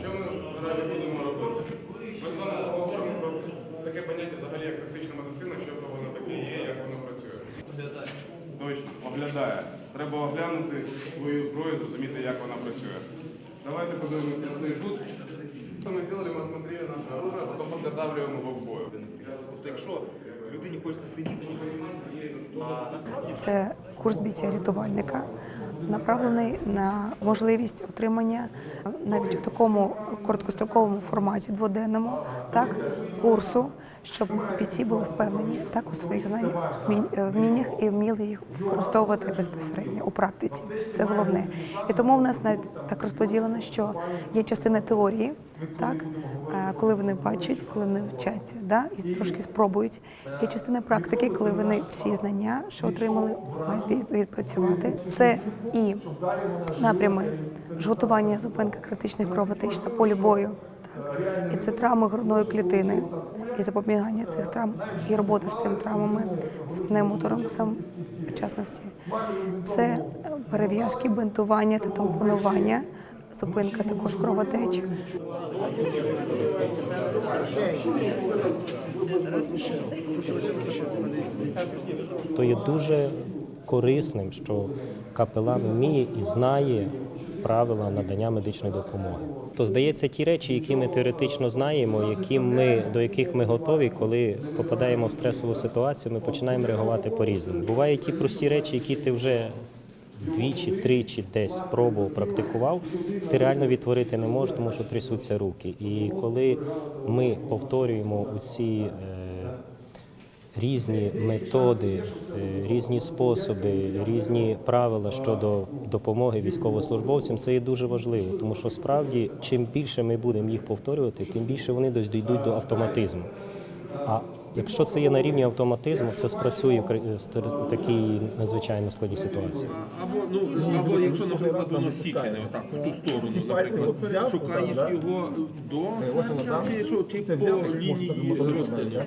Що ми наразі будемо робити? Ми з вами поговоримо про таке поняття взагалі, як практична медицина, що то вона таке є, як воно працює. Оглядає. Точно, оглядає. Треба оглянути свою зброю, зрозуміти, як вона працює. Давайте подивимося на цей жут. Що ми зробили, ми смотрели наше оружие, а потім подготавливаємо в бою. Тобто, якщо людині хочеться сидіти, Це курс бійця рятувальника направлений на можливість отримання навіть у такому короткостроковому форматі, дводенному, так, курсу, щоб бійці були впевнені так у своїх знаннях, е, вміннях і вміли їх використовувати безпосередньо у практиці. Це головне. І тому в нас навіть так розподілено, що є частина теорії, так, коли вони бачать, коли вони вчаться, да, і трошки спробують. Є частина практики, коли вони всі знання, що отримали, мають відпрацювати. Це і напрями жгутування, зупинка критичних кровотеч на полі бою. І це травми грудної клітини, і запобігання цих травм, і робота з цими травмами, з пневмотораксом в частності. Це е, перев'язки, бинтування та тампонування, зупинка також кровотеч. то є дуже корисним, що капелан вміє і знає правила надання медичної допомоги. То здається, ті речі, які ми теоретично знаємо, які ми до яких ми готові, коли попадаємо в стресову ситуацію, ми починаємо реагувати по-різному. Бувають ті прості речі, які ти вже двічі, тричі десь пробував, практикував, ти реально відтворити не можеш, тому що трясуться руки. І коли ми повторюємо усі. е, різні методи, е, різні способи, різні правила щодо допомоги військовослужбовцям. Це є дуже важливо, тому що справді чим більше ми будемо їх повторювати, тим більше вони дійдуть до автоматизму. А якщо це є на рівні автоматизму, це спрацює в такій надзвичайно складній ситуації. Або ну або якщо, наприклад, воно стікне отак в ту сторону, наприклад, шукаєш його до чи що, чи по лінії розтину.